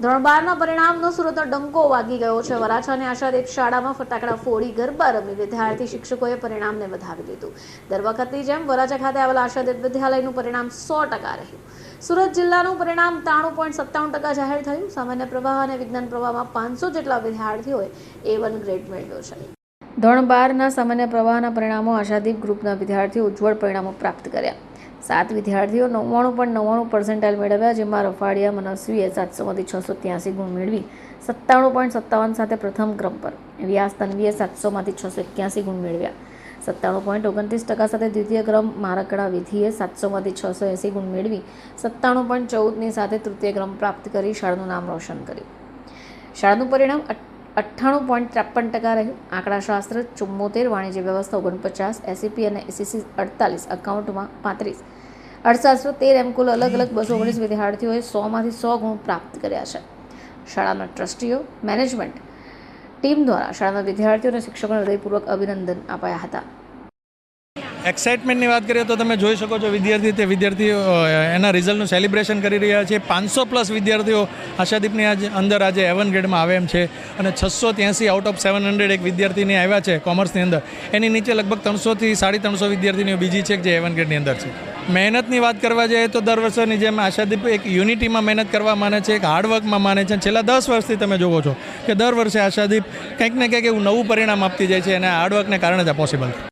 ધોરણ બારના પરિણામનો સુરતનો ડંકો વાગી ગયો છે. વરાછાને આશાદીપ શાળામાં ફટાકડા ફોડી ગરબા રમી વિદ્યાર્થી શિક્ષકોએ પરિણામને વધાવી લીધું દર વખતની જેમ વરાછા ખાતે આવેલા આશાદીપ વિદ્યાલયનું પરિણામ સો ટકા રહ્યું. સુરત જિલ્લાનું પરિણામ ત્રાણું પોઈન્ટ સત્તાવન ટકા જાહેર થયું. સામાન્ય પ્રવાહ અને વિજ્ઞાન પ્રવાહમાં પાંચસો જેટલા વિદ્યાર્થીઓએ એ વન ગ્રેડ મેળવ્યો છે. ધોરણ બારના સામાન્ય પ્રવાહના પરિણામો આશાદીપ ગ્રુપના વિદ્યાર્થીઓ ઉજ્જવળ પરિણામો પ્રાપ્ત કર્યા. સાત વિદ્યાર્થીઓ નવ્વાણું પણ નવ્વાણું પર્સન્ટાઇલ મેળવ્યા જેમાં રફાડિયા મનસ્વીએ સાતસોમાંથી છસો ત્યાસી ગુણ મેળવી સત્તાણું પોઈન્ટ સત્તાવન સાથે પ્રથમ ક્રમ પર. વ્યાસ તન્વીએ સાતસોમાંથી છસો એક્યાસી ગુણ મેળવ્યા. સત્તાણું પોઈન્ટ ઓગણત્રીસ ટકા સાથે દ્વિતીય ક્રમ મારકડા વિધિએ સાતસોમાંથી છસો એંસી ગુણ મેળવી સત્તાણું પોઈન્ટ ચૌદની સાથે તૃતીય ક્રમ પ્રાપ્ત કરી શાળાનું નામ રોશન કર્યું. શાળાનું પરિણામ અઠ્ઠાણું પોઈન્ટ ત્રેપન ટકા રહ્યું. આંકડાશાસ્ત્ર ચુમ્મોતેર, વાણિજ્ય વ્યવસ્થા ઓગણપચાસ એસીપી અને એસીસી અડતાલીસ અકાઉન્ટમાં પાંત્રીસ. અર્થશાસ્ત્ર તેર એમ કુલ અલગ અલગ બસો ઓગણીસ વિદ્યાર્થીઓએ સોમાંથી સો ગુણ પ્રાપ્ત કર્યા છે. શાળાના ટ્રસ્ટીઓ, મેનેજમેન્ટ ટીમ દ્વારા શાળાના વિદ્યાર્થીઓ અને શિક્ષકોને હૃદયપૂર્વક અભિનંદન અપાયા હતા. એક્સાઇટમેન્ટની વાત કરીએ તો તમે જોઈ શકો છો વિદ્યાર્થી તે વિદ્યાર્થીઓ એના રિઝલ્ટનું સેલિબ્રેશન કરી રહ્યા છે. પાંચસો પ્લસ વિદ્યાર્થીઓ આશાદીપની આજ અંદર આજે એવન ગ્રેડમાં આવે એમ છે અને છસો ત્યાંસી આઉટ ઓફ સેવન હંડ્રેડ એક વિદ્યાર્થીની આવ્યા છે કોમર્સની અંદર. એની નીચે લગભગ ત્રણસોથી સાડી ત્રણસો વિદ્યાર્થીનીઓ બીજી છે જે એવન ગ્રેડની અંદર છે. મહેનતની વાત કરવા જઈએ તો દર વર્ષની જેમ આશાદીપ એક યુનિટીમાં મહેનત કરવા માને છે, એક હાર્ડવર્કમાં માને છે છેલ્લા દસ વર્ષથી તમે જોવો છો કે દર વર્ષે આશાદીપ કંઈક ને કંઈક એવું નવું પરિણામ આપતી જાય છે અને હાર્ડવર્કને કારણે જ આ પોસિબલ